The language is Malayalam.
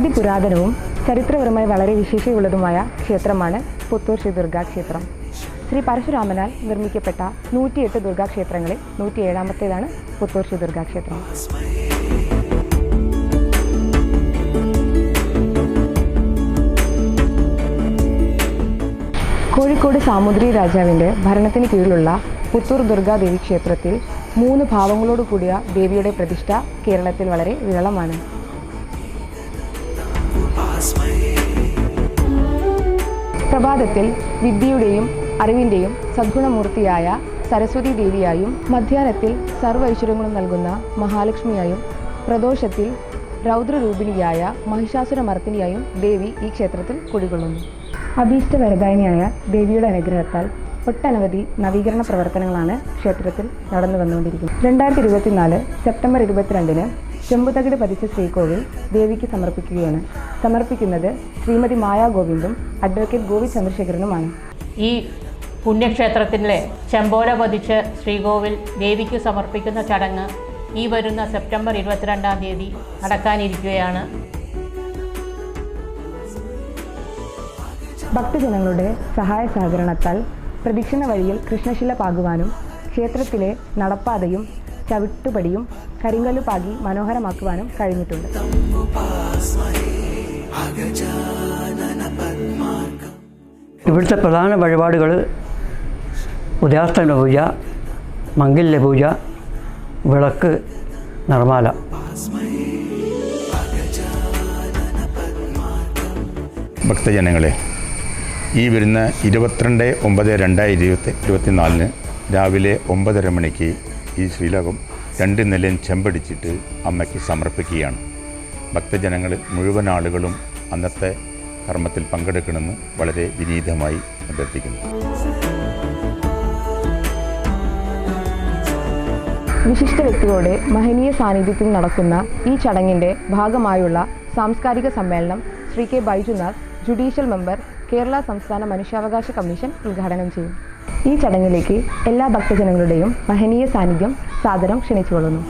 അതിപുരാതനവും ചരിത്രപരമായി വളരെ വിശേഷമുള്ളതുമായ ക്ഷേത്രമാണ് പുത്തൂർ ശ്രീ ദുർഗാക്ഷേത്രം ശ്രീ പരശുരാമനാൽ നിർമ്മിക്കപ്പെട്ട നൂറ്റിയെട്ട് ദുർഗാക്ഷേത്രങ്ങളിൽ നൂറ്റിയേഴാമത്തേതാണ് പുത്തൂർ ശ്രീ ദുർഗാക്ഷേത്രം കോഴിക്കോട് സാമുദ്രി രാജാവിന്റെ ഭരണത്തിന് കീഴിലുള്ള പുത്തൂർ ദുർഗാദേവി ക്ഷേത്രത്തിൽ മൂന്ന് ഭാവങ്ങളോട് കൂടിയ ദേവിയുടെ പ്രതിഷ്ഠ കേരളത്തിൽ വളരെ വിരളമാണ്. പ്രഭാതത്തിൽ വിദ്യയുടെയും അറിവിന്റെയും സദ്ഗുണമൂർത്തിയായ സരസ്വതി ദേവിയായും മധ്യാഹ്നത്തിൽ സർവ ഐശ്വര്യങ്ങളും നൽകുന്ന മഹാലക്ഷ്മിയായും പ്രദോഷത്തിൽ രൗദ്രരൂപിണിയായ മഹിഷാസുരമർത്തിനിയായും ദേവി ഈ ക്ഷേത്രത്തിൽ കുടികൊള്ളുന്നു. അഭീഷ്ടവരദായനിയായ ദേവിയുടെ അനുഗ്രഹത്താൽ ഒട്ടനവധി നവീകരണ പ്രവർത്തനങ്ങളാണ് ക്ഷേത്രത്തിൽ നടന്നു വന്നുകൊണ്ടിരിക്കുന്നത്. രണ്ടായിരത്തി ഇരുപത്തിനാല് സെപ്റ്റംബർ ഇരുപത്തിരണ്ടിന് ചെമ്പുതകിട് പതിച്ച ശ്രീകോവിൽ ദേവിക്ക് സമർപ്പിക്കുകയാണ്. സമർപ്പിക്കുന്നത് ശ്രീമതി മായാ ഗോവിന്ദും അഡ്വക്കേറ്റ് ഗോവി ചന്ദ്രശേഖരനുമാണ്. ഈ പുണ്യക്ഷേത്രത്തിലെ ചെമ്പോല പതിച്ച് ശ്രീകോവിൽ ദേവിക്ക് സമർപ്പിക്കുന്ന ചടങ്ങ് ഈ വരുന്ന സെപ്റ്റംബർ ഇരുപത്തിരണ്ടാം തീയതി നടക്കാനിരിക്കുകയാണ്. ഭക്തജനങ്ങളുടെ സഹായ സഹകരണത്താൽ പ്രദക്ഷിണ വഴിയിൽ കൃഷ്ണശില പാകുവാനും ക്ഷേത്രത്തിലെ നടപ്പാതയും ചവിട്ടുപടിയും കരിങ്കല്ലു പാകി മനോഹരമാക്കുവാനും കഴിഞ്ഞിട്ടുണ്ട്. ഇവിടുത്തെ പ്രധാന വഴിപാടുകൾ ഉദയാസ്തമന പൂജ മംഗല്യ പൂജ വിളക്ക് നിർമ്മാല ഭക്തജനങ്ങളെ ഈ വരുന്ന ഇരുപത്തിരണ്ട് ഒമ്പത് രണ്ടായിരത്തി ഇരുപത്തി ഇരുപത്തിനാലിന് രാവിലെ ഒമ്പതര മണിക്ക് ഈ ശ്രീലകം രണ്ട് നിലയും ചെമ്പടിച്ചിട്ട് അമ്മയ്ക്ക് സമർപ്പിക്കുകയാണ്. ഭക്തജനങ്ങൾ മുഴുവൻ ആളുകളും അന്നത്തെ കർമ്മത്തിൽ പങ്കെടുക്കണമെന്ന് വളരെ വിനീതമായി അഭ്യർത്ഥിക്കുന്നു. വിശിഷ്ട വ്യക്തികളുടെ മഹനീയ സാന്നിധ്യത്തിൽ നടക്കുന്ന ഈ ചടങ്ങിന്റെ ഭാഗമായുള്ള സാംസ്കാരിക സമ്മേളനം Shri K Baijunath judicial member Kerala സംസ്ഥാന മനുഷ്യാവകാശ കമ്മീഷൻ ഉദ്ഘാടനം ചെയ്യും. ഈ ചടങ്ങിലേക്ക് എല്ലാ ഭക്തജനങ്ങളുടെയും മഹനീയ സാന്നിധ്യം സാദരം ക്ഷണിച്ചുകൊള്ളുന്നു.